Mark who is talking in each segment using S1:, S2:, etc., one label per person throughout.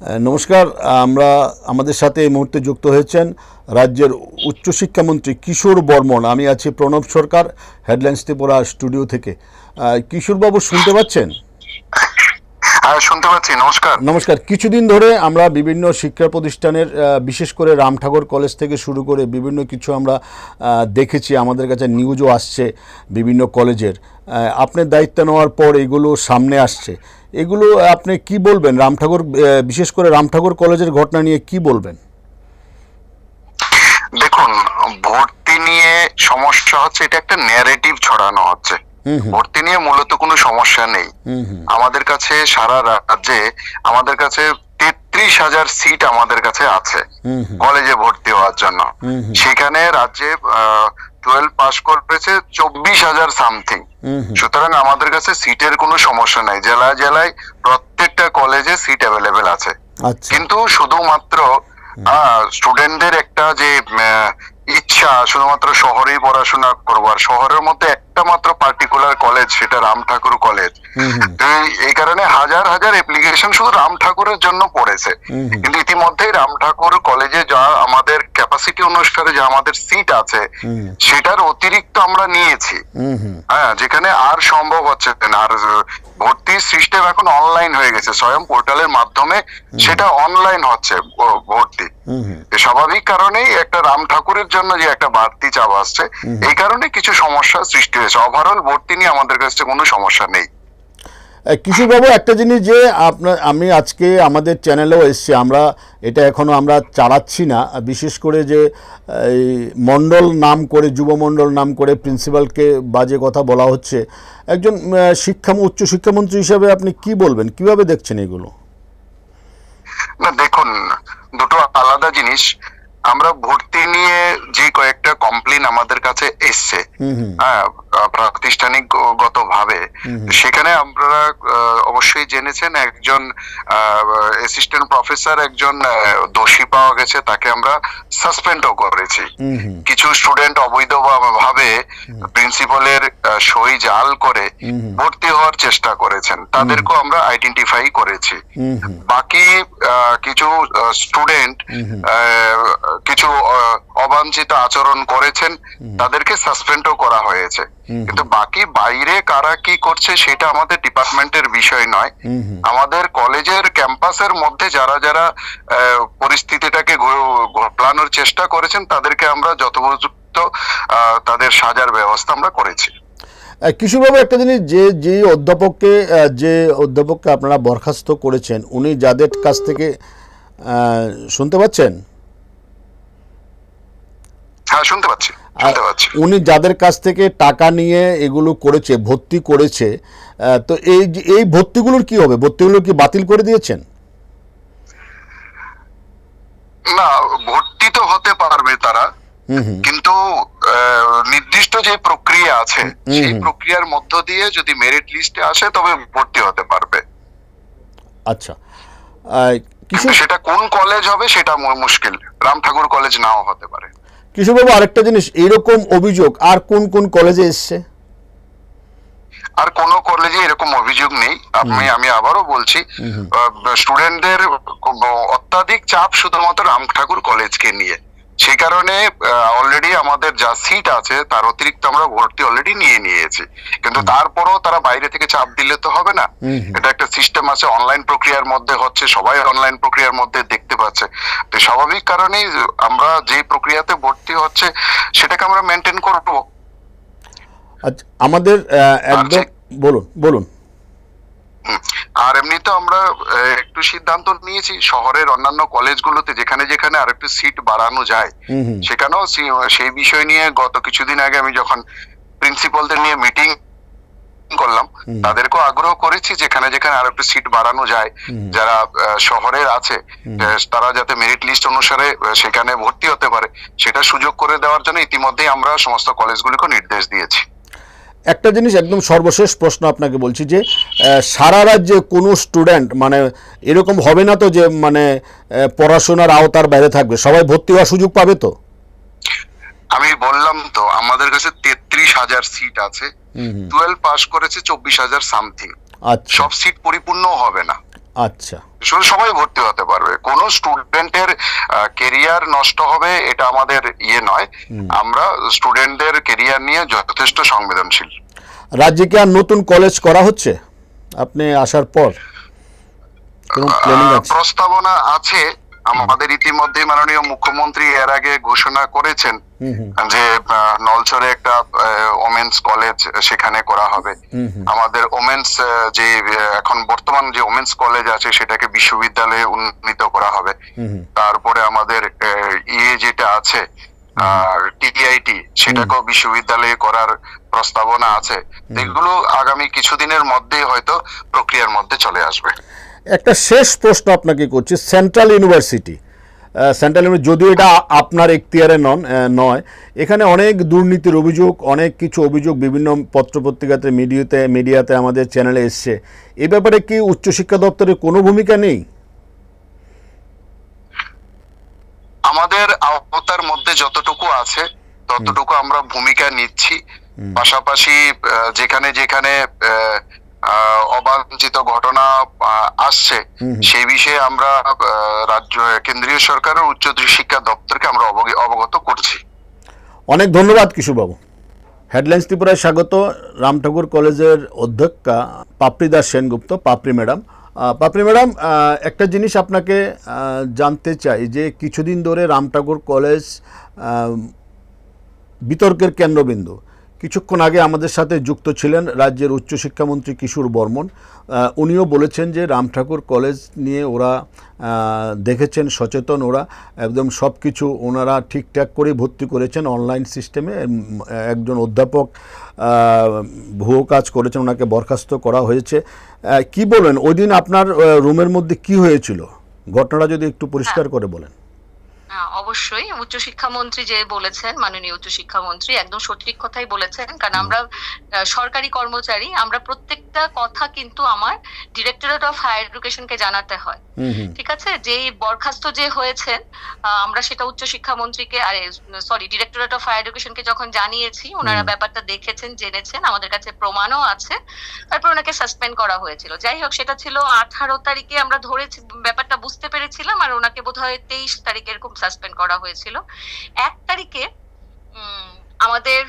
S1: নমস্কার, আমরা আমাদের সাথে এই মুহূর্তে যুক্ত হয়েছেন রাজ্যের উচ্চশিক্ষামন্ত্রী কিশোর বর্মন। আমি আছি প্রণব সরকার হেডলাইন্স ত্রিপুরা স্টুডিও থেকে। কিশোরবাবু, শুনতে পাচ্ছেন?
S2: শুনতে পাচ্ছি নমস্কার।
S1: নমস্কার। কিছুদিন ধরে আমরা বিভিন্ন শিক্ষা প্রতিষ্ঠানের বিশেষ করে রাম ঠাকুর কলেজ থেকে শুরু করে বিভিন্ন কিছু আমরা দেখেছি। আমাদের কাছে নিউজও আসছে বিভিন্ন কলেজের। আপনার দায়িত্ব নেওয়ার পর এগুলো সামনে আসছে। এগুলো আপনি কি বলবেন? রাম ঠাকুর বিশেষ করে রাম ঠাকুর কলেজের ঘটনা নিয়ে কি বলবেন?
S2: দেখুন ভর্তি নিয়ে সমস্যা হচ্ছে এটা একটা ন্যারেটিভ ছড়ানো হচ্ছে। ভর্তি নিয়ে মূলত কোনো সমস্যা নেই। আমাদের কাছে সারা রাজ্যে আমাদের কাছে তেত্রিশ হাজার সিট আমাদের কাছে আছে কলেজে ভর্তি হওয়ার জন্য। সেখানে রাজ্যে টুয়েলভ পাস করেছে চব্বিশ হাজার সামথিং সুতরাং আমাদের কাছে সিটের কোনো সমস্যা নাই। জেলায় জেলায় প্রত্যেকটা কলেজে সিট অ্যাভেলেবেল আছে।
S1: আচ্ছা।
S2: কিন্তু শুধুমাত্র স্টুডেন্টদের একটা যে ইচ্ছা শুধুমাত্র শহরেই পড়াশোনা করব। আর শহরের মধ্যে একটা মাত্র পার্টিকুলার কলেজ সেটা রাম ঠাকুর কলেজ এই- কারণে হাজার হাজার অ্যাপ্লিকেশন শুধু রাম ঠাকুরের জন্য পড়েছে। কিন্তু ইতিমধ্যেই রাম ঠাকুর কলেজে যা আমাদের ক্যাপাসিটি অনুসারে যা আমাদের সিট আছে সেটার অতিরিক্ত আমরা নিয়েছি। হ্যাঁ যেখানে আর সম্ভব হচ্ছে না। আর ভর্তির সিস্টেম এখন অনলাইন হয়ে গেছে। স্বয়ং পোর্টালের মাধ্যমে সেটা অনলাইন হচ্ছে ভর্তি। স্বাভাবিক কারণেই একটা রাম ঠাকুরের জন্য যে একটা বাড়তি চাপ আসছে এই কারণে কিছু সমস্যা সৃষ্টি হয়েছে। ওভারঅল ভর্তি নিয়ে আমাদের কাছে কোনো সমস্যা নেই।
S1: কিশোরবাবু একটা জিনিস যে আপনার আমি আজকে আমাদের চ্যানেলেও এসছি আমরা এটা এখনও আমরা চালাচ্ছি না। বিশেষ করে যে এই মণ্ডল নাম করে যুবমণ্ডল নাম করে প্রিন্সিপালকে বাজে কথা বলা হচ্ছে একজন শিক্ষা উচ্চ শিক্ষামন্ত্রী হিসাবে আপনি কি বলবেন? কীভাবে দেখছেন এগুলো?
S2: না দেখুন দুটো আলাদা জিনিস। আমরা ভর্তি নিয়ে যে কয়েকটা কমপ্লেন আমাদের কাছে এসছে। হ্যাঁ প্রাতিষ্ঠানিক গত ভাবে সেখানে আপনারা অবশ্যই জেনেছেন একজন অ্যাসিস্ট্যান্ট প্রফেসর একজন দোষী পাওয়া গেছে তাকে আমরা সাসপেন্ডও করেছি। কিছু স্টুডেন্ট অবৈধ ভাবে প্রিন্সিপালের সই জাল করে ভর্তি হওয়ার চেষ্টা করেছেন। তাদেরকেও আমরা আইডেন্টিফাই করেছি। বাকি কিছু স্টুডেন্ট কিছু অবাঞ্ছিত আচরণ করেছেন তাদেরকে সাসপেন্ডও করা হয়েছে। কিন্তু বাকি বাইরে কারা কি করছে সেটা আমাদের ডিপার্টমেন্টের বিষয় নয়। আমাদের কলেজের ক্যাম্পাসের মধ্যে যারা যারা পরিস্থিতিটাকে ঘোলানোর চেষ্টা করেছেন তাদেরকে আমরা যথোপযুক্ত তাদের সাজার ব্যবস্থা আমরা করেছি।
S1: কিশোরবাবু একটা জিনিস যে যে অধ্যাপককে যে অধ্যাপককে আপনারা বরখাস্ত করেছেন উনি যাদের কাছ থেকে শুনতে পাচ্ছেন?
S2: হ্যাঁ শুনতে পাচ্ছি।
S1: উনি যাদের কাছ থেকে টাকা নিয়ে এগুলো করেছে ভর্তি করেছে তো এই এই ভর্তিগুলোর কি হবে? ভর্তিগুলো কি বাতিল করে দিয়েছেন?
S2: না ভর্তি তো হতে পারবে তারা। কিন্তু নির্দিষ্ট যে প্রক্রিয়া আছে সেই প্রক্রিয়ার মধ্য দিয়ে যদি মেরিট লিস্টে আসে তবে ভর্তি হতে পারবে।
S1: আচ্ছা।
S2: কিন্তু সেটা কোন কলেজ হবে সেটা মুশকিল। রাম ঠাকুর কলেজ নাও হতে পারে।
S1: কিশোরবাবু আরেকটা জিনিস এরকম অভিযোগ আর কোন কোন কলেজে এসছে?
S2: আর কোন কলেজে এরকম অভিযোগ নেই। আমি আমি আবারও বলছি স্টুডেন্টদের অত্যাধিক চাপ শুধুমাত্র রাম ঠাকুর কলেজকে নিয়ে। সেই কারণে অলরেডি আমাদের যা সিট আছে তার অতিরিক্ত আমরা ভর্তি অলরেডি নিয়ে নিয়েছি। কিন্তু তারপরও তারা বাইরে থেকে চাপ দিলে তো হবে না। এটা একটা সিস্টেম আছে অনলাইন প্রক্রিয়ার মধ্যে হচ্ছে সবাই অনলাইন প্রক্রিয়ার মধ্যে দেখতে পাচ্ছে। তো স্বাভাবিক কারণেই আমরা যে প্রক্রিয়াতে ভর্তি হচ্ছে সেটাকে আমরা মেনটেন করব।
S1: আচ্ছা আমাদের একদম বলুন বলুন।
S2: হুম। আর এমনিতে আমরা একটু সিদ্ধান্ত নিয়েছি শহরের অন্যান্য কলেজগুলোতে যেখানে যেখানে আর একটু সিট বাড়ানো যায় সেখানেও সেই বিষয় নিয়ে গত কিছুদিন আগে আমি যখন প্রিন্সিপালদের নিয়ে মিটিং করলাম তাদেরকেও আগ্রহ করেছি যেখানে যেখানে আর একটু সিট বাড়ানো যায় যারা শহরের আছে তারা যাতে মেরিট লিস্ট অনুসারে সেখানে ভর্তি হতে পারে সেটা সুযোগ করে দেওয়ার জন্য ইতিমধ্যেই আমরা সমস্ত কলেজগুলিকে নির্দেশ দিয়েছি।
S1: একটা জিনিস একদম সর্বশেষ প্রশ্ন আপনাকে বলছি যে সারা রাজ্যে কোনো স্টুডেন্ট মানে এরকম হবে না তো যে মানে পড়াশোনার আওতার বাইরে থাকবে সবাই ভর্তি হওয়ার সুযোগ পাবে তো?
S2: আমি বললাম তো আমাদের কাছে তেত্রিশ হাজার সিট আছে টুয়েলভ পাস করেছে চব্বিশ হাজার সামথিং
S1: আচ্ছা।
S2: সব সিট পরিপূর্ণ হবে না।
S1: আচ্ছা।
S2: শুধু সবাই ভর্তি হতে পারবে। কোনো স্টুডেন্টের কেরিয়ার নষ্ট হবে এটা আমাদের ইয়ে নয়। আমরা স্টুডেন্টদের কেরিয়ার নিয়ে যথেষ্ট সংবেদনশীল।
S1: রাজ্যে কি আর নতুন কলেজ করা হচ্ছে? আপনি আসার পর?
S2: প্রস্তাবনা আছে আমাদের ইতিমধ্যে মাননীয় মুখ্যমন্ত্রী এর আগে ঘোষণা করেছেন যে নলছরে একটা ওমেন্স কলেজ সেখানে করা হবে। আমাদের ওমেন্স যে এখন বর্তমান যে ওমেন্স কলেজ আছে সেটাকে বিশ্ববিদ্যালয়ে উন্নীত করা হবে। তারপরে আমাদের ইয়ে যেটা আছে আর টিআইটি সেটাকেও বিশ্ববিদ্যালয়ে করার প্রস্তাবনা আছে। এগুলো আগামী কিছুদিনের মধ্যেই হয়তো প্রক্রিয়ার মধ্যে চলে আসবে।
S1: একটা শেষ প্রশ্ন আপনাকে করছি সেন্ট্রাল ইউনিভার্সিটি সেন্ট্রাল ইউনিভার্সিটি যদিও এটা আপনার এখতিয়ারে নন নয় এখানে অনেক দুর্নীতির অভিযোগ অনেক কিছু অভিযোগ বিভিন্ন পত্রপত্রিকাতে মিডিয়াতে মিডিয়াতে আমাদের চ্যানেলে এসছে। এ ব্যাপারে কি উচ্চশিক্ষা দপ্তরের কোনো ভূমিকা নেই?
S2: আমাদের আওতার মধ্যে যতটুকু আছে ততটুকু আমরা ভূমিকা নিচ্ছি। পাশাপাশি যেখানে যেখানে আহ, অবাঞ্ছিত ঘটনা আসছে। সেই বিষয়ে আমরা রাজ্য কেন্দ্রীয় সরকারের উচ্চ শিক্ষা দপ্তরকে আমরা অবগ- অবগত করছি।
S1: অনেক ধন্যবাদ কিশোরবাবু। হেডলাইন্স ত্রিপুরায় স্বাগত। রাম ঠাকুর কলেজের অধ্যক্ষা পাপড়ি দাস সেনগুপ্ত। পাপড়ি ম্যাডাম। পাপড়ি ম্যাডাম একটা জিনিস আপনাকে জানতে চাই যে কিছুদিন ধরে রাম ঠাকুর কলেজ বিতর্কের কেন্দ্রবিন্দু। কিছুক্ষণ আগে আমাদের সাথে যুক্ত ছিলেন রাজ্যের উচ্চশিক্ষামন্ত্রী কিশোর বর্মন। উনিও বলেছেন যে রাম ঠাকুর কলেজ নিয়ে ওরা দেখেছেন সচেতন ওরা। একদম সব কিছু ওনারা ঠিকঠাক করে ভর্তি করেছেন অনলাইন সিস্টেমে। একজন অধ্যাপক ভুয়ো কাজ করেছেন ওনাকে বরখাস্ত করা হয়েছে। কি বলেন ওই দিন আপনার রুমের মধ্যে কি হয়েছিল? ঘটনাটা যদি একটু পরিষ্কার করে বলেন।
S3: হ্যাঁ, অবশ্যই। উচ্চশিক্ষামন্ত্রী যে বলেছেন মাননীয় উচ্চশিক্ষামন্ত্রী একদম সঠিক কথাই বলেছেন কারণ আমরা সরকারি কর্মচারী আমরা প্রত্যেকটা কথা কিন্তু আমার ডিরেক্টরেট অফ হায়ার এডুকেশনকে জানাতে হয়। ঠিক আছে? যে বরখাস্ত যে হয়েছেন আমরা সেটা উচ্চশিক্ষামন্ত্রীকে আরে সরি ডিরেক্টরেট অফ হায়ার এডুকেশনকে যখন জানিয়েছি ওনারা ব্যাপারটা দেখেছেন জেনেছেন আমাদের কাছে প্রমাণও আছে। তারপর ওনাকে সাসপেন্ড করা হয়েছিল। যাই হোক সেটা ছিল আঠারো তারিখে আমরা ধরেছি ব্যাপারটা বুঝতে পেরেছিলাম আর ওনাকে বোধহয় তেইশ তারিখে এরকম সাসপেন্ড করা হয়েছিল। এক তারিখে উম, আমাদের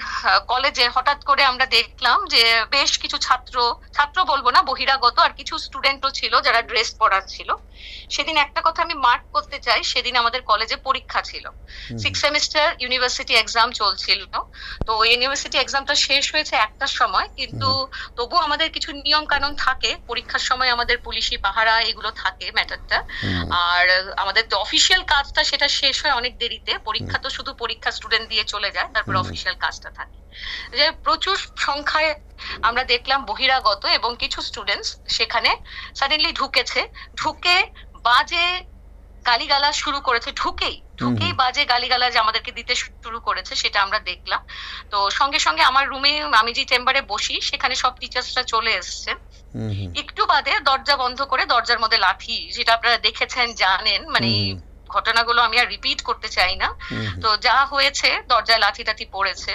S3: কলেজে হঠাৎ করে আমরা দেখলাম যে বেশ কিছু ছাত্র ছাত্র বলব না বহিরাগত আর কিছু স্টুডেন্টও ছিল যারা ড্রেস পরার ছিল। সেদিন একটা কথা আমি মার্ক করতে চাই সেদিন আমাদের কলেজে পরীক্ষা ছিল। সিক্স সেমিস্টার ইউনিভার্সিটি এক্সাম চলছিল। তো ইউনিভার্সিটি এক্সামটা শেষ হয়েছে একটার সময় কিন্তু তবু আমাদের কিছু নিয়ম কানুন থাকে। পরীক্ষার সময় আমাদের পুলিশি পাহারা এগুলো থাকে ম্যাটারটা। আর আমাদের অফিসিয়াল কাজটা সেটা শেষ হয় অনেক দেরিতে। পরীক্ষা তো শুধু পরীক্ষা স্টুডেন্ট দিয়ে চলে যায় তারপর অফিসিয়াল কাজটা থাকে। যে প্রচুর সংখ্যায় আমরা দেখলাম বহিরাগত এবং কিছু স্টুডেন্টস সেখানে সাডেনলি ঢুকেছে। ঢুকে বাজে গালিগালা শুরু করেছে। ঢুকেই ঢুকেই বাজে গালিগালাজ আমাদেরকে দিতে শুরু করেছে সেটা আমরা দেখলাম। তো সঙ্গে সঙ্গে আমার রুমে আমি যে চেম্বারে বসি সেখানে সব টিচার্সরা চলে এসেছে। একটু বাদে দরজা বন্ধ করে দরজার মধ্যে লাঠি যেটা আপনারা দেখেছেন জানেন মানে। ঘটনাগুলো আমি আর রিপিট করতে চাই না। তো যা হয়েছে দরজায় লাঠি টাঠি পড়েছে।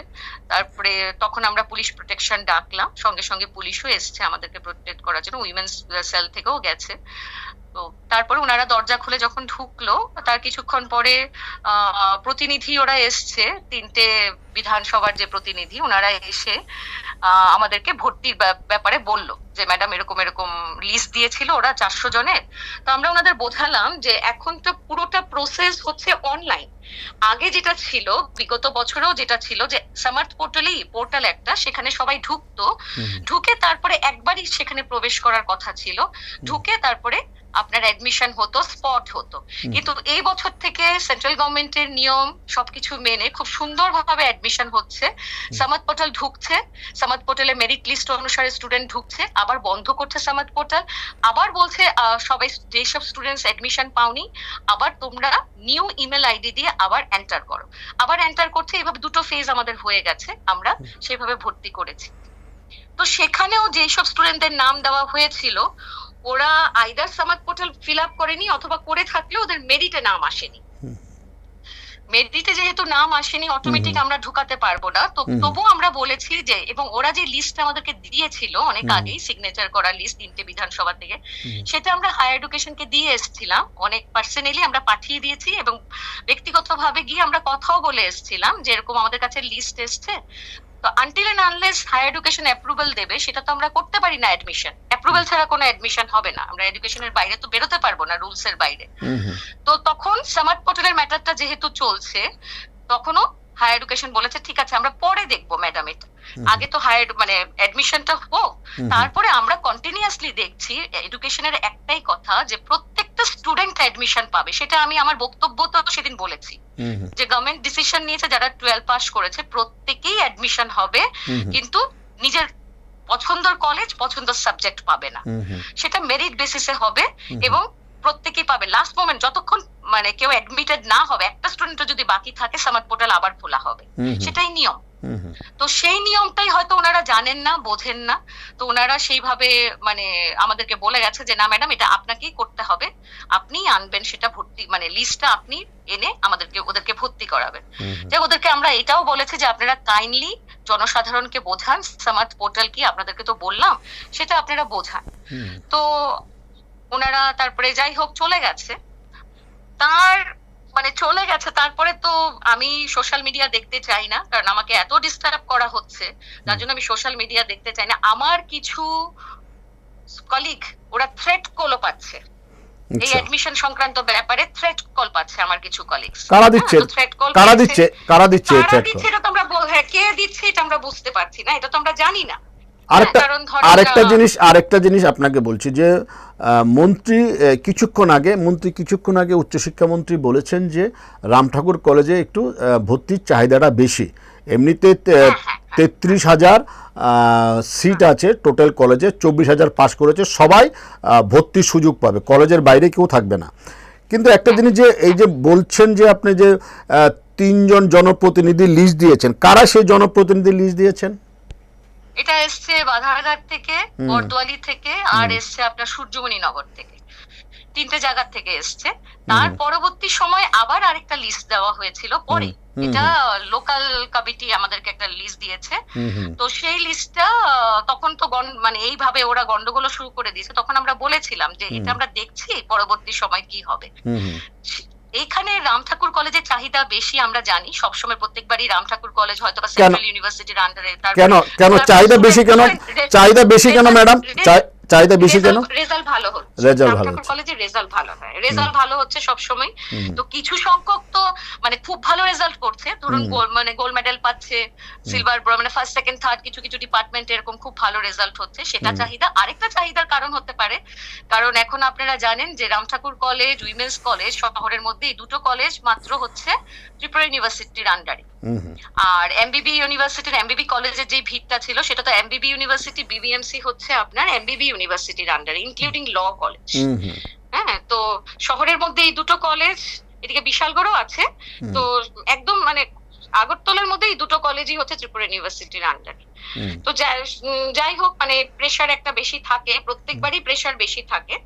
S3: তারপরে তখন আমরা পুলিশ প্রোটেকশন ডাকলাম। সঙ্গে সঙ্গে পুলিশও এসছে আমাদেরকে প্রোটেক্ট করার জন্য। উইমেন্স সেল থেকেও গেছে। তারপরে ওনারা দরজা খুলে যখন ঢুকলো তার কিছুক্ষণ পরে প্রতিনিধি ওরা এসছে তিনটে বিধানসভার যে প্রতিনিধি ওনারা এসে আমাদেরকে ভর্তির ব্যাপারে বলল যে ম্যাডাম এরকম এরকম লিস্ট দিয়েছিল ওরা চারশো জনের। তো আমরা ওনাদের বোঝালাম যে এখন তো পুরোটা প্রসেস হচ্ছে অনলাইন আগে যেটা ছিল বিগত বছরেও যেটা ছিল যে সামার্থ পোর্টালই পোর্টাল একটা সেখানে সবাই ঢুকতো। ঢুকে তারপরে একবারই সেখানে প্রবেশ করার কথা ছিল। ঢুকে তারপরে আপনার অ্যাডমিশন হতো স্পট হতো। কিন্তু এই বছর থেকে সেন্ট্রাল গভর্নমেন্টের নিয়ম সবকিছু মেনে খুব সুন্দরভাবে অ্যাডমিশন হচ্ছে। সামাদ পোর্টাল ঢুকছে। সামাদ পোর্টালে মেরিট লিস্ট অনুসারে স্টুডেন্ট ঢুকছে। আবার বন্ধ করছে সামাদ পোর্টাল আবার বলছে সবাই যেসব স্টুডেন্টস অ্যাডমিশন পাওনি। আবার তোমরা নিউ ইমেল আইডি দিয়ে আবার এন্টার করো। আবার এন্টার করছে এভাবে দুটো ফেজ আমাদের হয়ে গেছে। আমরা সেভাবে ভর্তি করেছি। তো সেখানেও যেসব স্টুডেন্টদের নাম দেওয়া হয়েছিল ওরা either Samarth portal fill up করেনি অথবা করে থাকলেও ওদের মেরিটে নাম আসেনি। মেরিটে যেহেতু নাম আসেনি অটোমেটিক আমরা ঢুকাতে পারব না। তো। তবু আমরা বলেছি যে এবং ওরা যে লিস্ট আমাদেরকে দিয়েছিল অনেক। আগেই সিগনেচার করা লিস্ট তিনটে বিধানসভা থেকে সেটা আমরা হায়ার এডুকেশনকে দিয়ে এসেছিলাম। অনেক পার্সোনালি আমরা পাঠিয়ে দিয়েছি এবং ব্যক্তিগতভাবে গিয়ে আমরা কথাও বলে এসেছিলাম যে এরকম আমাদের কাছে লিস্ট এসছে। তো until and unless higher education approval দেবে সেটা তো আমরা করতে পারি না অ্যাডমিশন অ্যাপ্রুভাল ছাড়া কোনো অ্যাডমিশন হবে না। আমরা এডুকেশনের বাইরে তো বেরোতে পারব না রুলস এর বাইরে। তো তখন স্মার্ট পোর্টালের ম্যাটারটা যেহেতু চলছে তখনও হায়ার এডুকেশন বলেছে ঠিক আছে আমরা পরে দেখব ম্যাডাম এটা। আগে তো হায়ার মানে অ্যাডমিশনটা হোক তারপরে আমরা কন্টিনিউয়াসলি দেখছি এডুকেশনের একটাই কথা যে প্রত্যেকটা স্টুডেন্ট অ্যাডমিশন পাবে সেটা আমি আমার বক্তব্য তো সেদিন বলেছি। যে গভর্নমেন্ট ডিসিশন নিয়েছে যারা টুয়েলভ পাস করেছে প্রত্যেকেই অ্যাডমিশন হবে। কিন্তু নিজের পছন্দের কলেজ পছন্দের সাবজেক্ট পাবে না। সেটা মেরিট বেসিসে হবে এবং প্রত্যেকেই পাবে। লাস্ট মোমেন্ট যতক্ষণ মানে কেউ অ্যাডমিটেড না হবে একটা স্টুডেন্ট যদি বাকি থাকে সামার পোর্টাল আবার খোলা হবে। সেটাই নিয়ম। তো সেই নিয়মটাই হয়তো ওনারা জানেন না বোঝেন না। তো ওনারা সেইভাবে মানে আমাদেরকে বলে গেছে যে না ম্যাডাম এটা আপনাকেই করতে হবে। আপনি আনবেন সেটা ভর্তি মানে লিস্টটা আপনি এনে আমাদেরকে ওদেরকে ভর্তি করাবেন। যে ওদেরকে আমরা এটাও বলেছি যে আপনারা কাইন্ডলি জনসাধারণকে বোঝান। সামার্ট পোর্টাল কি আপনাদেরকে তো বললাম সেটা আপনারা বোঝান। তো ওনারা তারপরে যাই হোক চলে গেছে। তার মানে চলে গেছে। তারপরে তো আমি সোশ্যাল মিডিয়া দেখতে চাই না কারণ আমাকে এত ডিস্টার্ব করা হচ্ছে। তার জন্য আমি সোশ্যাল মিডিয়া দেখতে চাই না। আমার কিছু কলিগ ওরা থ্রেট কলও পাচ্ছে। এই
S1: আচ্ছা।
S3: অ্যাডমিশন সংক্রান্ত ব্যাপারে থ্রেট কল পাচ্ছে আমার কিছু কলিগস
S1: কারা দিচ্ছে?
S3: থ্রেট কল
S1: কারা দিচ্ছে? কারা দিচ্ছে
S3: কারা দিচ্ছে এটা তো আমরা বল- হ্যাঁ, কে দিচ্ছে এটা আমরা বুঝতে পারছি না। এটা তো আমরা জানি না।
S1: আরেকটা আরেকটা জিনিস আরেকটা জিনিস আপনাকে বলছি যে মন্ত্রী কিছুক্ষণ আগে মন্ত্রী কিছুক্ষণ আগে উচ্চশিক্ষামন্ত্রী বলেছেন যে রাম ঠাকুর কলেজে একটু ভর্তির চাহিদাটা বেশি। এমনিতে
S3: হ্যাঁ,
S1: তেত্রিশ হাজার সিট আছে টোটাল কলেজে চব্বিশ হাজার পাস করেছে সবাই ভর্তির সুযোগ পাবে। কলেজের বাইরে কেউ থাকবে না। কিন্তু একটা জিনিস যে এই যে বলছেন যে আপনি যে তিনজন জনপ্রতিনিধি লিস্ট দিয়েছেন কারা সেই জনপ্রতিনিধি লিস্ট দিয়েছেন?
S3: এটা এসছে বাধারঘাট থেকে। বরদোয়ালি থেকে আর এসছে আপনার সূর্যমণি নগর থেকে। তিনটে জায়গা থেকে এসছে। তার পরবর্তী সময় আবার আরেকটা লিস্ট দেওয়া হয়েছিল পরে। এটা লোকাল কমিটি আমাদেরকে একটা লিস্ট দিয়েছে। তো সেই লিস্টটা তখন তো মানে এইভাবে ওরা গন্ডগোল শুরু করে দিয়েছে। তখন আমরা বলেছিলাম যে এটা আমরা দেখছি পরবর্তী সময় কি হবে।
S1: হুম
S3: রাম ঠাকুর কলেজের চাহিদা বেশি আমরা জানি। সবসময় প্রত্যেকবারই রাম ঠাকুর কলেজ হয়তো বা সেন্ট্রাল ইউনিভার্সিটির আন্ডারে
S1: কেন? কেন? চাহিদা বেশি কেন? চাহিদা বেশি কেন ম্যাডাম চাহিদা বেশি কেন
S3: রেজাল্ট ভালো হচ্ছে। রাম
S1: ভালো হচ্ছে।
S3: কলেজের রেজাল্ট ভালো হয় রেজাল্ট ভালো হচ্ছে সব সময় তো কিছু সংখ্যক তো মানে খুব ভালো রেজাল্ট করছে। ধরুন গোল্ড মানে গোল্ড মেডেল পাচ্ছে সিলভার মানে ফার্স্ট সেকেন্ড থার্ড কিছু কিছু ডিপার্টমেন্ট এরকম খুব ভালো রেজাল্ট হচ্ছে। সেটা। চাহিদা আরেকটা চাহিদার কারণ হতে পারে। কারণ এখন আপনারা জানেন যে Ram Thakur college women's college শহরের মধ্যে এই দুটো কলেজ মাত্র হচ্ছে ত্রিপুরা ইউনিভার্সিটির আন্ডারে আর এমবিবি ইউনিভার্সিটির এমবিবি কলেজের যে ভিড়টা ছিল সেটা তো এমবিবি ইউনিভার্সিটি বিবিএমসি হচ্ছে আপনার এমবিবি ইউনিভার্সিটির আন্ডারে ইনক্লুডিং ল কলেজ হ্যাঁ তো শহরের মধ্যে এই দুটো কলেজ এদিকে বিশালগড়ও আছে তো একদম মানে আগরতলার মধ্যে এই দুটো কলেজই হচ্ছে ত্রিপুরা ইউনিভার্সিটির আন্ডারে। তো যাই- হোক মানে প্রেশার একটা বেশি থাকে প্রত্যেকবারই প্রেশার বেশি থাকে।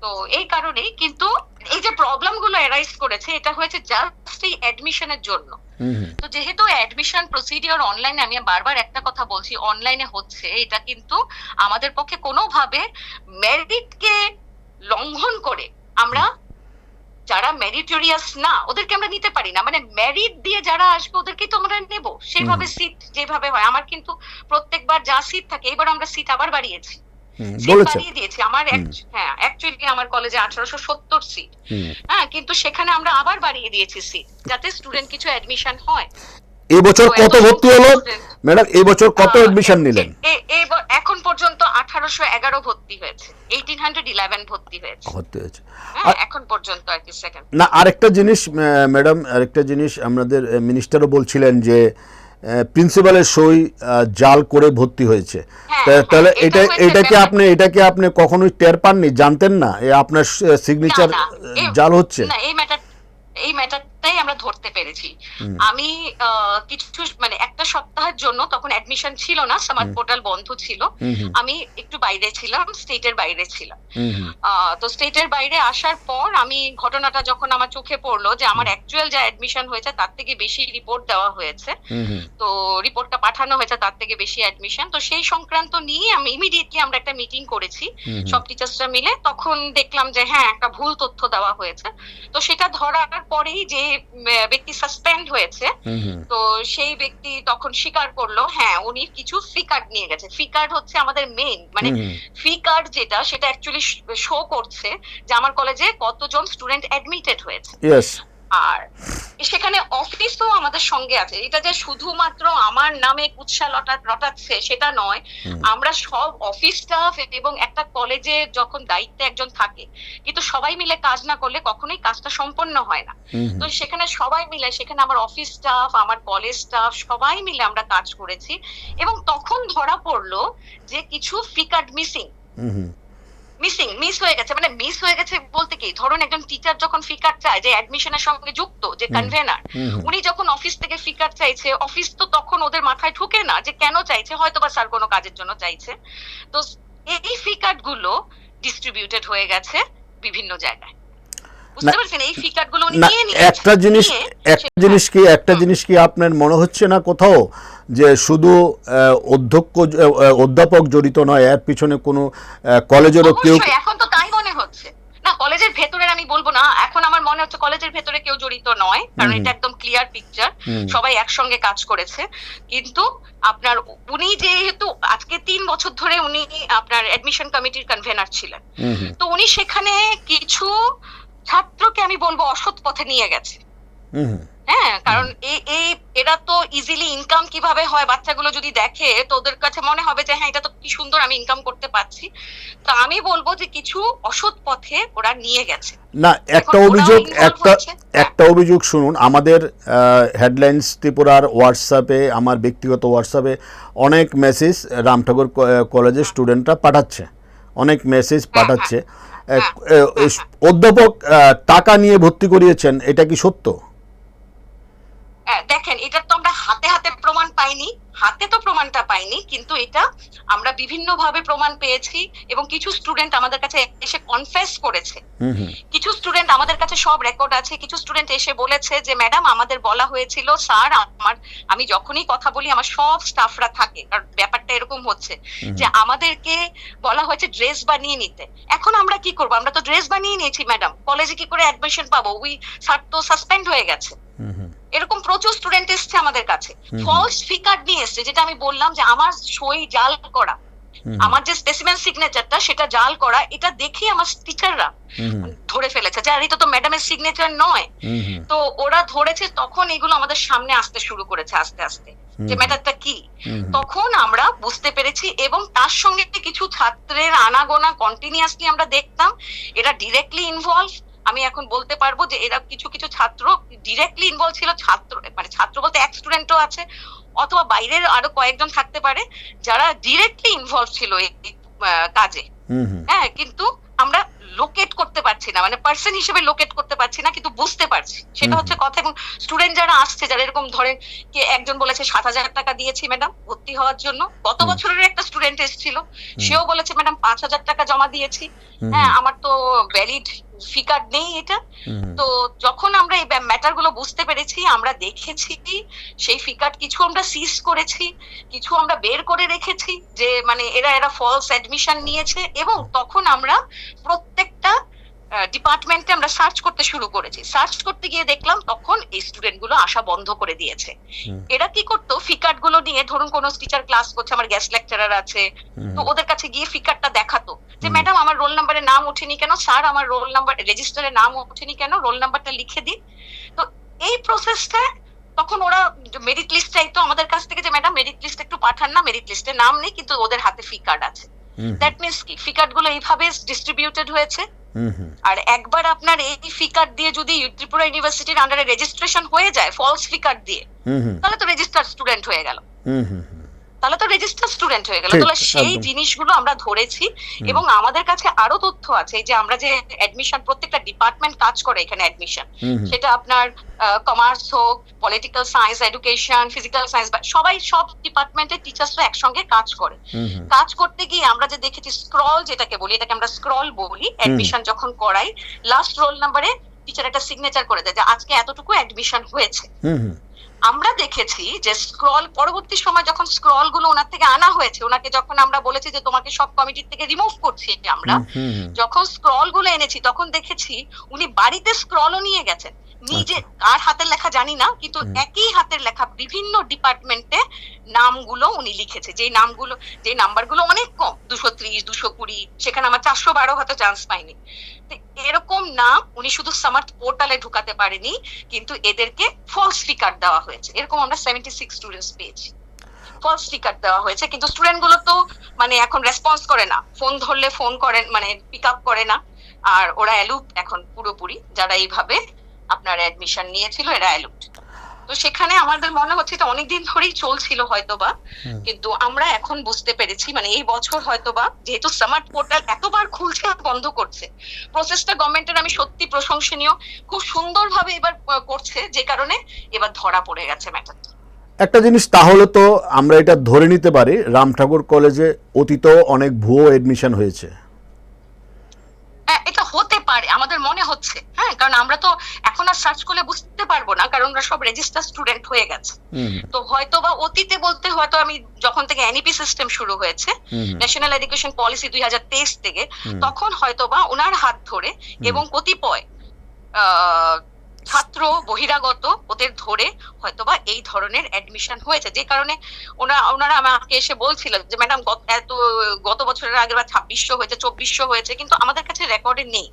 S3: তো এই কারণেই কিন্তু এই যে প্রবলেমগুলো অ্যারাইজ করেছে এটা হয়েছে জাস্ট এই অ্যাডমিশনের জন্য। তো যেহেতু অ্যাডমিশন প্রসিডিওর অনলাইনে আমি বারবার একটা কথা বলছি অনলাইনে হচ্ছে। এটা কিন্তু আমাদের পক্ষে কোনোভাবে মেরিটকে লঙ্ঘন করে আমরা যারা মেরিটোরিয়াস না ওদেরকে আমরা নিতে পারি না। মানে মেরিট দিয়ে যারা আসবে ওদেরকেই তো আমরা নেব। সেভাবে সিট যেভাবে হয়। আমার কিন্তু প্রত্যেকবার যা সিট থাকে এবার আমরা সিট আবার বাড়িয়েছি। দিয়েছি। আমার হ্যাঁ অ্যাকচুয়ালি আমার কলেজে আঠারোশো সত্তর সিট হ্যাঁ কিন্তু সেখানে আমরা আবার বাড়িয়ে দিয়েছি সিট যাতে স্টুডেন্ট কিছু অ্যাডমিশন হয়।
S1: এবছর কত
S3: এত
S1: ভর্তি হলো? ম্যাডাম এবছর কত এডমিশন নিলেন?
S3: এ- এ- এখন পর্যন্ত আঠারোশো এগারো ভর্তি হয়েছে। এইটিন হান্ড্রেড ইলেভেন ভর্তি হয়েছে।
S1: ভর্তি হয়েছে।
S3: হ্যাঁ এখন পর্যন্ত আর কি সেকেন্ড
S1: না আরেকটা জিনিস ম্যাডাম আরেকটা জিনিস আমাদের মিনিস্টারও বলছিলেন যে প্রিন্সিপালের সই জাল করে ভর্তি হয়েছে।
S3: হ্যাঁ,
S1: তা-
S3: হ্যাঁ,
S1: তাহলে
S3: এটা
S1: এটা কি আপনি এটা কি আপনি কখনোই টের পাননি? জানতেন না? এ আপনার সিগনেচার জাল হচ্ছে?
S3: না এই ম্যাটার এই ম্যাটারটাই মিলেই আমরা ধরতে পেরেছি। আমি কিছু মানে একটা সপ্তাহের জন্য তখন অ্যাডমিশন ছিল না স্মার্ট পোর্টাল বন্ধ ছিল। আমি একটু বাইরে ছিলাম স্টেটের বাইরে ছিলাম। তো স্টেটের বাইরে আসার পর আমি ঘটনাটা যখন আমার চোখে পড়ল যে আমার অ্যাকচুয়াল যা অ্যাডমিশন হয়েছে তার থেকে বেশি রিপোর্ট দেওয়া হয়েছে। তো রিপোর্টটা পাঠানো হয়েছে তার থেকে বেশি অ্যাডমিশন তো সেই সংক্রান্ত নিয়ে আমি ইমিডিয়েটলি আমরা একটা মিটিং করেছি। সব টিচার্সরা মিলে। তখন দেখলাম যে হ্যাঁ একটা ভুল তথ্য দেওয়া হয়েছে। তো সেটা ধরার পরেই যে ব্যক্তি সাসপেন্ড হয়েছে। তো সেই ব্যক্তি তখন স্বীকার করল হ্যাঁ উনি কিছু ফি কার্ড নিয়ে গেছে। ফি কার্ড হচ্ছে আমাদের মেইন মানে। ফি কার্ড যেটা সেটা অ্যাকচুয়ালি শো করছে যে আমার কলেজে কতজন স্টুডেন্ট অ্যাডমিটেড হয়েছে। আর সেখানে অফিসও আমাদের সঙ্গে আছে। এটা যে শুধুমাত্র আমার নামে কুৎসা লটা রটাচ্ছে সেটা নয়। আমরা সব অফিস স্টাফ এবং একটা কলেজে যখন দায়িত্বে একজন থাকে কিন্তু সবাই মিলে কাজ না করলে কখনোই কাজটা সম্পন্ন হয় না। তো সেখানে সবাই মিলে সেখানে আমার অফিস স্টাফ আমার কলেজ স্টাফ সবাই মিলে আমরা কাজ করেছি এবং তখন ধরা পড়ল যে কিছু ফিকার্ড মিসিং। মিসিং মিস হয়ে গেছে। মানে মিস হয়ে গেছে বলতে কি ধরুন একজন টিচার যখন ফিকার চায় যে অ্যাডমিশনের সঙ্গে যুক্ত যে কনভেনার। উনি যখন অফিস থেকে ফিকার চাইছে অফিস তো তখন ওদের মাথায় ঢুকে না যে কেন চাইছে হয়তো বা স্যার কোনো কাজের জন্য চাইছে। তো এই ফিকারগুলো ডিস্ট্রিবিউটেড হয়ে গেছে বিভিন্ন জায়গায়। বুঝতে পারছেন? এই ফিকার্ড উনি
S1: না
S3: নিয়ে
S1: একটা জিনিস একটা জিনিস কি একটা জিনিস কি আপনার মনে হচ্ছে না কোথাও যে শুধু অধ্যক্ষ অধ্যাপক জড়িত নয় এর পিছনে কোনো কলেজেরও কেউ
S3: এখন তো তাই মনে হচ্ছে। না কলেজের ভেতরের আমি বলব না এখন আমার মনে হচ্ছে কলেজের ভেতরে কেউ জড়িত নয় কারণ এটা একদম ক্লিয়ার পিকচার সবাই একসঙ্গে কাজ করেছে কিন্তু আপনার উনি যেহেতু আজকে তিন বছর ধরে উনি আপনার অ্যাডমিশন কমিটির কনভেনার ছিলেন। তো উনি সেখানে কিছু ছাত্রকে আমি বলব অসৎ পথে নিয়ে গেছে। হ্যাঁ কারণ এই এরা তো ইজিলি ইনকাম কীভাবে হয়? বাচ্চাগুলো যদি দেখে তো ওদের কাছে মনে হবে যে হ্যাঁ এটা তো কি সুন্দর আমি ইনকাম করতে পারছি। তো আমি বলব যে কিছু অসৎ পথে ওরা নিয়ে গেছে।
S1: না একটা অভিযোগ একটা একটা অভিযোগ শুনুন। আমাদের হেডলাইন্স ত্রিপুরার হোয়াটসঅ্যাপে আমার ব্যক্তিগত হোয়াটসঅ্যাপে অনেক মেসেজ রামঠাকুর ক- কলেজের স্টুডেন্টরা পাঠাচ্ছে। অনেক মেসেজ পাঠাচ্ছে এক, এ, এ, অধ্যাপক টাকা নিয়ে ভর্তি করিয়েছেন, এটা কি সত্য?
S3: দেখেন, এটা তো আমরা হাতে হাতে প্রমাণ পাইনি। হাতে তো প্রমাণটা পাইনি কিন্তু এটা আমরা বিভিন্ন ভাবে প্রমাণ পেয়েছি এবং কিছু স্টুডেন্ট আমাদের কাছে এসে কনফেস করেছে। কিছু স্টুডেন্ট আমাদের কাছে সব রেকর্ড আছে কিছু স্টুডেন্ট এসে বলেছে যে ম্যাডাম আমাদের বলা হয়েছিল স্যার আমার আমি যখনই কথা বলি আমার সব স্টাফরা থাকে কারণ ব্যাপারটা এরকম হচ্ছে যে আমাদেরকে বলা হয়েছে ড্রেস বানিয়ে নিতে। এখন আমরা কি করব? আমরা তো ড্রেস বানিয়ে নিয়েছি ম্যাডাম কলেজে কি করে অ্যাডমিশন পাবো? উই স্যার তো সাসপেন্ড হয়ে গেছে। এরকম প্রচুর স্টুডেন্ট এসছে আমাদের কাছে। ফলস ফিকার নিয়ে এসছে যেটা আমি বললাম যে আমার সই জাল করা। আমার যে স্পেসিমেন সিগনেচারটা সেটা জাল করা এটা দেখেই আমার টিচাররা ধরে ফেলেছে যে আর এটা তো ম্যাডামের সিগনেচার নয়। তো ওরা ধরেছে তখন এগুলো আমাদের সামনে আসতে শুরু করেছে আস্তে আস্তে। যে ম্যাটারটা কি। তখন আমরা বুঝতে পেরেছি এবং তার সঙ্গে কিছু ছাত্রের আনাগোনা কন্টিনিউয়াসলি আমরা দেখতাম। এরা ডিরেক্টলি ইনভলভ আমি এখন বলতে পারব যে এরা কিছু কিছু ছাত্র ডিরেক্টলি ইনভলভ ছিল ছাত্র মানে ছাত্র বলতে এক স্টুডেন্টও আছে অথবা বাইরের আরও কয়েকজন থাকতে পারে যারা ডিরেক্টলি ইনভলভ ছিল এই কাজে। হ্যাঁ কিন্তু আমরা লোকেট করতে পারছি না মানে পার্সন হিসেবে লোকেট করতে পারছি না কিন্তু বুঝতে পারছি। সেটা হচ্ছে কথা এবং স্টুডেন্ট যারা আসছে যারা এরকম ধরেন কে একজন বলেছে সাত হাজার টাকা দিয়েছি ম্যাডাম ভর্তি হওয়ার জন্য। গত বছরের একটা স্টুডেন্ট এসেছিল সেও বলেছে ম্যাডাম পাঁচ হাজার টাকা জমা দিয়েছি। হ্যাঁ আমার তো ভ্যালিড ফি কার্ড নেই এটা। তো যখন আমরা এই ম্যাটারগুলো বুঝতে পেরেছি আমরা দেখেছি সেই ফিকার কিছু আমরা সিজ করেছি কিছু আমরা বের করে রেখেছি যে মানে এরা এরা ফলস অ্যাডমিশন নিয়েছে এবং তখন আমরা প্রত্যেকটা ডিপার্টমেন্টে আমরা সার্চ করতে শুরু করেছি। সার্চ করতে গিয়ে দেখলাম তখন এই স্টুডেন্টগুলো আসা বন্ধ করে দিয়েছে। এরা কি করতো? ফিকার্ডগুলো নিয়ে ধরুন কোন টিচার ক্লাস করছে আমার গেস্ট লেকচারার আছে তো ওদের কাছে গিয়ে ফিকারটা দেখাতো। যে ম্যাডাম আমার রোল নাম্বারে নাম ওঠেনি কেন? স্যার আমার রোল নাম্বার রেজিস্টারে নাম ওঠেনি কেন? রোল নাম্বারটা লিখে দিন। তো এই প্রসেসটা তখন ওরা মেরিট লিস্ট চাইতো আমাদের কাছ থেকে যে ম্যাডাম মেরিট লিস্ট একটু পাঠান না মেরিট লিস্টে নাম নেই কিন্তু ওদের হাতে ফি কার্ড আছে। দ্যাট মিনস কি? ফি কার্ডগুলো এইভাবে ডিস্ট্রিবিউটেড হয়েছে। আর একবার আপনার এই ফিকার দিয়ে যদি ত্রিপুরা ইউনিভার্সিটির আন্ডারে রেজিস্ট্রেশন হয়ে যায় ফলস ফিকার দিয়ে
S1: হুম
S3: তাহলে তো রেজিস্টার স্টুডেন্ট হয়ে গেল।
S1: হুম।
S3: তাহলে তো রেজিস্টার স্টুডেন্ট হয়ে গেল। তাহলে সেই জিনিসগুলো আমরা ধরেছি এবং আমাদের কাছে আরও তথ্য আছে যে আমরা যে অ্যাডমিশন প্রত্যেকটা ডিপার্টমেন্ট কাজ করে এখানে অ্যাডমিশন সেটা আপনার কমার্স হোক political science education physical science সবাই সব ডিপার্টমেন্টের টিচার্সরা একসঙ্গে কাজ করে। কাজ করতে গিয়ে আমরা যে দেখেছি স্ক্রল যেটাকে বলি এটাকে আমরা স্ক্রল বলি অ্যাডমিশন যখন করাই লাস্ট রোল নাম্বারে টিচার একটা সিগনেচার করে দেয় যে আজকে এতটুকু অ্যাডমিশন হয়েছে। আমরা দেখেছি যে স্ক্রল পরবর্তী সময় যখন স্ক্রলগুলো ওনার থেকে আনা হয়েছে ওনাকে যখন আমরা বলেছি যে তোমাকে সব কমিটির থেকে রিমুভ করছি আমরা যখন স্ক্রলগুলো এনেছি তখন দেখেছি উনি বাড়িতে স্ক্রলও নিয়ে গেছেন। নিজে কার হাতের লেখা জানি না কিন্তু একই হাতের লেখা বিভিন্ন ডিপার্টমেন্টে নামগুলো উনি লিখেছে। যে নামগুলো যে নাম্বারগুলো অনেক কম দুশো ত্রিশ দুশো কুড়ি সেখানে আমার চারশো বারো হয়তো চান্স পাইনি। এরকম নাম উনি শুধু সামার্থ পোর্টালে ঢুকাতে পারেনি কিন্তু এদেরকে ফলস স্টিকার দেওয়া হয়েছে। এরকম আমরা সেভেন্টি সিক্স স্টুডেন্টস পেয়েছি। ফলস স্টিকার দেওয়া হয়েছে কিন্তু স্টুডেন্টগুলো তো মানে এখন রেসপন্স করে না। ফোন ধরলে ফোন করেন মানে পিক আপ করে না। আর ওরা অ্যালুপ এখন পুরোপুরি যারা এইভাবে আপনার অ্যাডমিশন নিয়েছিল এরা অ্যালুপ তো সেখানে আমাদের মনে হচ্ছে এটা অনেকদিন ধরেই চলছিল হয়তোবা। কিন্তু আমরা এখন বুঝতে পেরেছি মানে এই বছর হয়তোবা যেহেতু স্মার্ট পোর্টাল এতবার খুলছে আর বন্ধ করছে প্রসেসটা গভর্নমেন্টের আমি সত্যি প্রশংসনীয়। খুব সুন্দরভাবে এবার করছে যে কারণে এবার ধরা পড়ে গেছে ম্যাটারটা
S1: একটা জিনিস তাহলে তো আমরা এটা ধরে নিতে পারি রাম ঠাকুর কলেজে অতীত অনেক ভুয়ো এডমিশন হয়েছে।
S3: হ্যাঁ, এটা হতে পারে আমাদের মনে হচ্ছে হ্যাঁ কারণ আমরা তো এখন আর সার্চ করলে বুঝতে পারব না কারণ আমরা সব রেজিস্টার স্টুডেন্ট হয়ে গেছে। তো হয়তো বা অতীতে বলতে হয়তো আমি যখন থেকে এনইপি সিস্টেম শুরু হয়েছে ন্যাশনাল এডুকেশন পলিসি দুই হাজার তেইশ থেকে তখন হয়তো বা ওনার হাত ধরে এবং কতিপয় আহ, ছাত্র বহিরাগত ওদের ধরে হয়তোবা এই ধরনের অ্যাডমিশন হয়েছে। যে কারণে ওনারা ওনারা আমাকে এসে বলছিল যে ম্যাডাম এত গত বছরের আগে বা ছাব্বিশশো হয়েছে চব্বিশশো হয়েছে কিন্তু আমাদের কাছে রেকর্ডে নেই।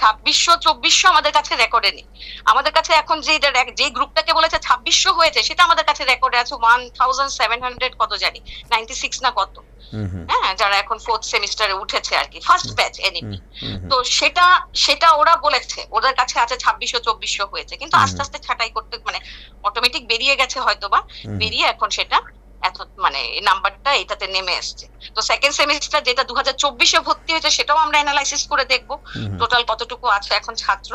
S3: ছাব্বিশশো চব্বিশশো আমাদের কাছে রেকর্ডে নেই। আমাদের কাছে এখন যে যে গ্রুপটাকে বলেছে ছাব্বিশশো হয়েছে সেটা আমাদের কাছে রেকর্ডে আছে ওয়ান থাউজেন্ড সেভেন হান্ড্রেড কত জানি নাইনটি সিক্স না কত। হ্যাঁ যারা এখন ফোর্থ সেমিস্টারে উঠেছে আর কি ফার্স্ট ব্যাচ
S1: হুম।
S3: তো সেটা সেটা ওরা বলেছে ওদের কাছে আছে ছাব্বিশশো চব্বিশশো হয়েছে কিন্তু আস্তে আস্তে ছাঁটাই করতে মানে অটোমেটিক বেরিয়ে গেছে হয়তোবা
S1: হুম।
S3: বেরিয়ে এখন সেটা এত মানে নাম্বারটা এটাতে নেমে এসছে। তো সেকেন্ড সেমিস্টার যেটা দু হাজার চব্বিশে ভর্তি হয়েছে সেটাও আমরা অ্যানালাইসিস করে দেখব। টোটাল কতটুকু আছে এখন ছাত্র।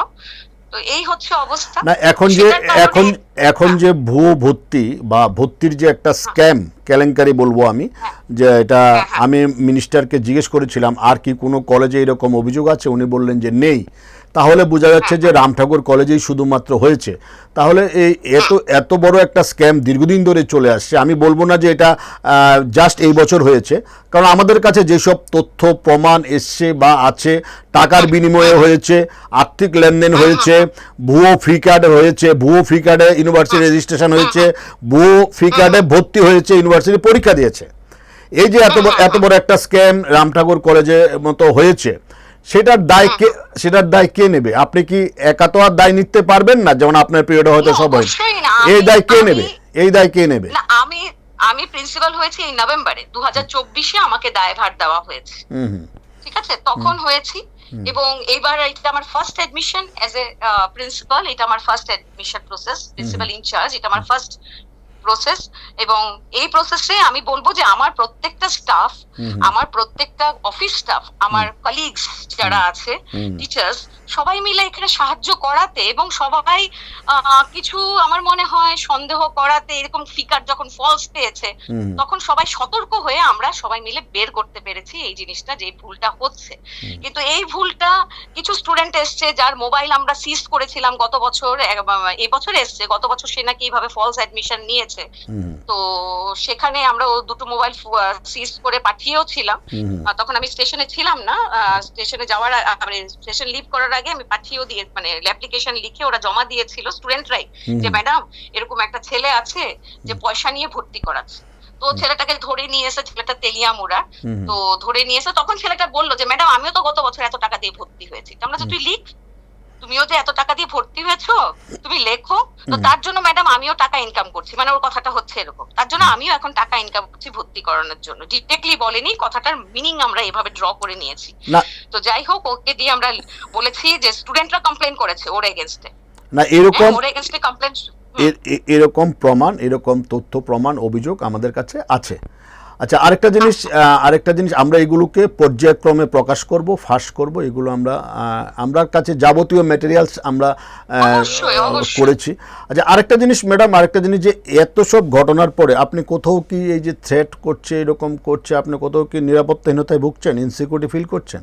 S3: তো এই হচ্ছে অবস্থা।
S1: না এখন যে এখন এখন যে ভুয়ো ভর্তি বা ভর্তির যে একটা স্ক্যাম কেলেঙ্কারি বলব আমি যে এটা
S3: হ্যাঁ, হ্যাঁ।
S1: আমি মিনিস্টারকে জিজ্ঞেস করেছিলাম আর কি কোনো কলেজে এরকম অভিযোগ আছে? উনি বললেন যে নেই। তাহলে বোঝা যাচ্ছে
S3: হ্যাঁ,
S1: যে রাম ঠাকুর কলেজেই শুধুমাত্র হয়েছে। তাহলে এই এত এত বড় একটা স্ক্যাম দীর্ঘদিন ধরে চলে আসছে। আমি বলব না যে এটা জাস্ট এই বছর হয়েছে। কারণ আমাদের কাছে যেসব তথ্য প্রমাণ এসছে বা আছে টাকার বিনিময়ে হয়েছে আর্থিক লেনদেন হয়েছে ভুয়ো ফ্রি কার্ড হয়েছে ভুয়ো ফ্রি কার্ডে ইউনিভার্সিটি রেজিস্ট্রেশন হয়েছে ভুয়ো ফ্রি কার্ডে ভর্তি হয়েছে ইউনিভার্সিটি পরীক্ষা দিয়েছে। এই যে এত এত বড় একটা স্ক্যাম রাম ঠাকুর কলেজে মতো হয়েছে সেটার দায় কে সেটার দায় কে নেবে? আপনি কি একা তো আর দায় নিতে পারবেন না? যেমন আপনার পিরিয়ডে হয়তো সব হয়। এই দায় কে নেবে? এই দায় কে নেবে?
S3: না আমি আমি প্রিন্সিপাল হয়েছি এই নভেম্বরে। দু হাজার চব্বিশে আমাকে দায়ভার দেওয়া হয়েছে।
S1: হুম হুম।
S3: ঠিক আছে? তখন হয়েছি। এবং এইবার এটা আমার first admission as a principal এটা আমার first admission process principal incharge এটা আমার ফার্স্ট প্রসেস এবং এই প্রসেসে আমি বলব যে আমার প্রত্যেকটা স্টাফ। আমার প্রত্যেকটা অফিস স্টাফ আমার কলিগস যারা আছে টিচার্স সবাই মিলে এখানে সাহায্য করাতে এবং সবাই কিছু আমার মনে হয় সন্দেহ করাতে এরকম ফিকার যখন ফলস পেয়েছে তখন সবাই সতর্ক হয়ে আমরা সবাই মিলে বের করতে পেরেছি এই জিনিসটা যে ভুলটা হচ্ছে। কিন্তু এই ভুলটা কিছু স্টুডেন্ট এসছে যার মোবাইল আমরা সিজ করেছিলাম গত বছর এই বছর এসছে গত বছর সে নাকি এইভাবে ফলস অ্যাডমিশন নিয়েছে। তো সেখানে আমরা দুটো মোবাইল সিজ করে পাঠিয়েও ছিলাম। তখন আমি স্টেশনে ছিলাম না। স্টেশনে যাওয়ার মানে স্টেশন লিভ করার আগে আমি পাঠিয়েও দিয়ে মানে অ্যাপ্লিকেশন লিখে ওরা জমা দিয়েছিল স্টুডেন্টরাই। যে ম্যাডাম এরকম একটা ছেলে আছে যে পয়সা নিয়ে ভর্তি করাচ্ছে। তো ছেলেটাকে ধরে নিয়ে এসে ছেলেটা তেলিয়ামুড়া
S1: হুম।
S3: তো ধরে নিয়ে এসে তখন ছেলেটা বলল যে ম্যাডাম আমিও তো গত বছর এত টাকা দিয়ে ভর্তি হয়েছি। তো আমরা যে তুই লিখ। তুমিও যে এত টাকা দিয়ে ভর্তি হয়েছো তুমি লেখো তো তার জন্য ম্যাডাম আমিও টাকা ইনকাম করছি। মানে ওর কথাটা হচ্ছে এরকম। তার জন্য আমিও এখন টাকা ইনকাম করছি ভর্তি করানোর জন্য। ডিরেক্টলি বলেনি কথাটার মিনিং আমরা এভাবে ড্র করে নিয়েছি। তো যাই হোক ওকে দিয়ে আমরা বলেছি যে স্টুডেন্টরা কমপ্লেন করেছে ওর এগেনস্টে
S1: না এরকম
S3: ওর এগেনস্টে কমপ্লেন
S1: এরকম প্রমাণ এরকম তথ্য প্রমাণ অভিযোগ আমাদের কাছে আছে। আচ্ছা আরেকটা জিনিস আরেকটা জিনিস আমরা এগুলোকে পর্যায়ক্রমে প্রকাশ করব ফাঁস করব এগুলো আমরা আমরা কাছে যাবতীয় ম্যাটেরিয়ালস আমরা। করেছি আচ্ছা আরেকটা জিনিস ম্যাডাম আরেকটা জিনিস যে এত সব ঘটনার পরে আপনি কোথাও কি এই যে থ্রেট করছে এরকম করছে আপনি কোথাও কি নিরাপত্তাহীনতায় ভুগছেন ইনসিকিউরিটি ফিল করছেন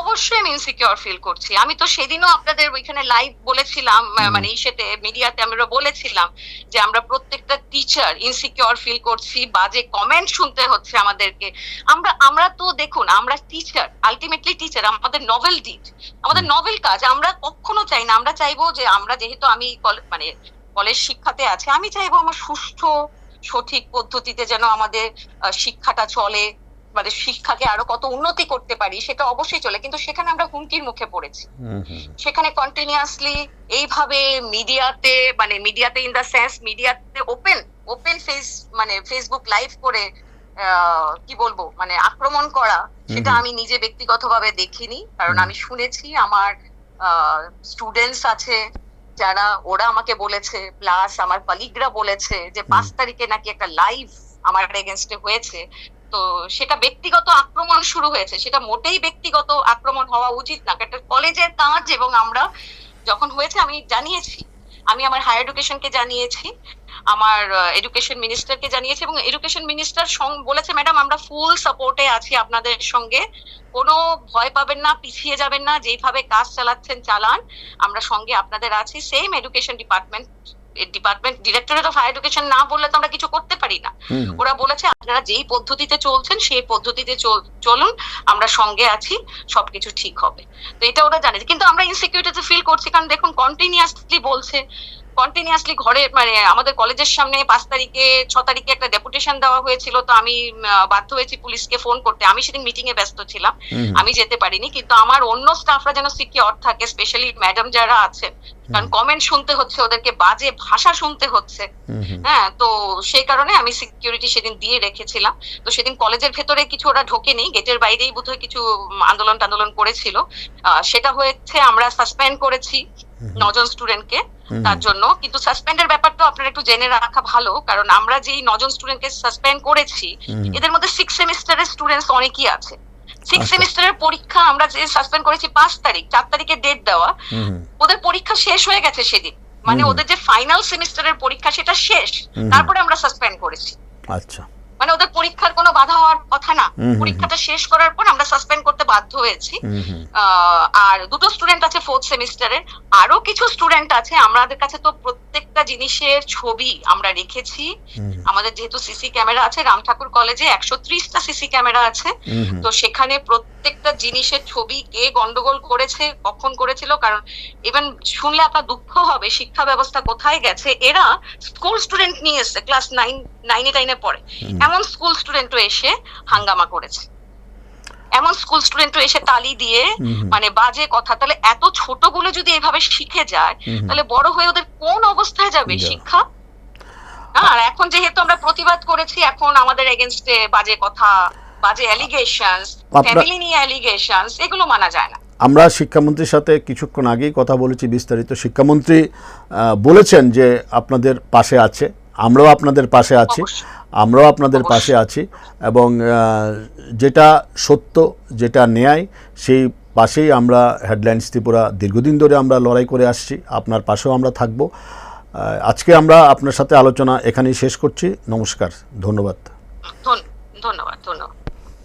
S3: অবশ্যই আমি ইনসিকিউর ফিল করছি। আমি তো সেদিনও আপনাদের ওইখানে লাইভ বলেছিলাম মানে ইসেতে মিডিয়াতে আমরা বলেছিলাম যে আমরা প্রত্যেকটা টিচার ইনসিকিউর ফিল করছি বাজে কমেন্ট শুনতে হচ্ছে আমাদেরকে। আমরা আমরা তো দেখুন আমরা টিচার আলটিমেটলি টিচার আমাদের নভেল ডিট আমাদের নভেল কাজ আমরা কখনো চাই না। আমরা চাইব যে আমরা যেহেতু আমি মানে কলেজ শিক্ষাতে আছে আমি চাইব আমার সুষ্ঠু সঠিক পদ্ধতিতে যেন আমাদের শিক্ষাটা চলে। মানে শিক্ষাকে আরও কত উন্নতি করতে পারি সেটা অবশ্যই চলে। কিন্তু সেখানে আমরা হুমকির মুখে পড়েছি। সেখানে কন্টিনিউয়াসলি এইভাবে মিডিয়াতে মানে মিডিয়াতে ইন দা সেন্স মিডিয়াতে ওপেন ওপেন ফেস মানে ফেসবুক লাইভ করে কি বলব মানে আক্রমণ করা সেটা আমি নিজে ব্যক্তিগতভাবে দেখিনি। কারণ আমি শুনেছি আমার স্টুডেন্টস আছে যারা ওরা আমাকে বলেছে প্লাস আমার কলিগরা বলেছে যে পাঁচ তারিখে নাকি একটা লাইভ আমার এগেনস্টে হয়েছে। তো সেটা ব্যক্তিগত আক্রমণ শুরু হয়েছে। সেটা মোটেই ব্যক্তিগত আক্রমণ হওয়া উচিত না। একটা কলেজের কাজ এবং আমরা যখন হয়েছে আমি জানিয়েছি। আমি আমার হায়ার এডুকেশনকে জানিয়েছি, আমার এডুকেশন মিনিস্টারকে জানিয়েছি এবং এডুকেশন মিনিস্টার বলেছে ম্যাডাম আমরা ফুল সাপোর্টে আছি আপনাদের সঙ্গে। কোনো ভয় পাবেন না, পিছিয়ে যাবেন না। যেইভাবে কাজ চালাচ্ছেন, চালান। আমরা সঙ্গে আপনাদের আছি। Same education department department directorate of higher education না বললে তো আমরা কিছু করতে পারি না। ওরা বলেছে আপনারা যেই পদ্ধতিতে চলছেন সেই পদ্ধতিতে চলুন আমরা সঙ্গে আছি সবকিছু ঠিক হবে। তো এটা ওরা জানে। কিন্তু আমরা ইনসিকিউরিটি ফিল করছি কারণ দেখুন কন্টিনিউয়াসলি বলছে কন্টিনিউয়াসলি ঘরে মানে আমাদের কলেজের সামনে পাঁচ তারিখে ছ তারিখে একটা ডেপুটেশন দেওয়া হয়েছিল তো আমি বাধ্য হয়েছি পুলিশকে ফোন করতে। আমি সেদিন মিটিং এ ব্যস্ত ছিলাম। আমি যেতে পারিনি কিন্তু আমার অন্য স্টাফরা যেন সিকিউর থাকে স্পেশালি ম্যাডাম যারা আছেন কারণ কমেন্ট শুনতে হচ্ছে ওদেরকে বাজে ভাষা শুনতে হচ্ছে। হ্যাঁ তো সেই কারণে আমি সিকিউরিটি সেদিন দিয়ে রেখেছিলাম। তো সেদিন কলেজের ভেতরে কিছু ওরা ঢোকেনি গেটের বাইরেই বোধহয় কিছু আন্দোলন টান্দোলন করেছিল। সেটা হয়েছে আমরা সাসপেন্ড করেছি নজন স্টুডেন্টকে তার জন্য। কিন্তু সাসপেন্ডের ব্যাপারটা আপনার একটু জেনে রাখা ভালো কারণ আমরা যেই নজন স্টুডেন্টকে সাসপেন্ড করেছি এদের মধ্যে সিক্স সেমিস্টারের স্টুডেন্টস অনেকই আছে। সিক্স
S1: আচ্ছা।
S3: সেমিস্টারের পরীক্ষা আমরা যে সাসপেন্ড করেছি পাঁচ তারিখ চার তারিখে ডেট দেওয়া ওদের পরীক্ষা শেষ হয়ে গেছে সেদিন। মানে ওদের যে ফাইনাল সেমিস্টারের পরীক্ষা সেটা শেষ। তারপরে আমরা সাসপেন্ড করেছি।
S1: আচ্ছা।
S3: মানে ওদের পরীক্ষার কোনো বাধা হওয়ার কথা না। পরীক্ষাটা শেষ করার পর আমরা সাসপেন্ড করতে বাধ্য হয়েছি। আর দুটো স্টুডেন্ট আছে ফোর্থ সেমিস্টারের আরও কিছু স্টুডেন্ট আছে আমাদের কাছে তো প্রত্যেকটা জিনিসের ছবি আমরা রেখেছি। আমাদের যেহেতু সিসি ক্যামেরা আছে রাম ঠাকুর কলেজে একশো ত্রিশটা সিসি ক্যামেরা আছে। তো সেখানে প্রত্যেকটা জিনিসের ছবি কে গন্ডগোল করেছে কখন করেছিল কারণ ইভেন শুনলে আপনার দুঃখ হবে শিক্ষা ব্যবস্থা কোথায় গেছে? এরা স্কুল স্টুডেন্ট নিয়ে এসছে ক্লাস নাইন নাইনে টাইনে পড়ে। এমন স্কুল স্টুডেন্টও এসে হাঙ্গামা করেছে। এমন স্কুল স্টুডেন্টও এসে তালি দিয়ে মানে বাজে কথা তাহলে এত ছোটগুলো যদি এভাবে শিখে যায় তাহলে বড় হয়ে ওদের কোন অবস্থায় যাবে শিক্ষা? আর এখন যেহেতু আমরা প্রতিবাদ করেছি এখন আমাদের এগেনস্টে বাজে কথা বাজে অ্যালিগেশনস ফ্যামিলি নিয়ে অ্যালিগেশনস এগুলো মানা যায় না।
S1: আমরা শিক্ষামন্ত্রীর সাথে কিছুক্ষণ আগেই কথা বলেছি বিস্তারিত শিক্ষামন্ত্রী বলেছেন যে আপনাদের পাশে আছে। আমরাও আপনাদের পাশে আছি। আমরাও আপনাদের পাশে আছি এবং যেটা সত্য যেটা ন্যায় সেই পাশেই আমরা হেডলাইন্স ত্রিপুরা দীর্ঘদিন ধরে আমরা লড়াই করে আসছি। আপনার পাশেও আমরা থাকব। আজকে আমরা আপনার সাথে আলোচনা এখানেই শেষ করছি। নমস্কার ধন্যবাদ।
S3: ধন্যবাদ ধন্যবাদ।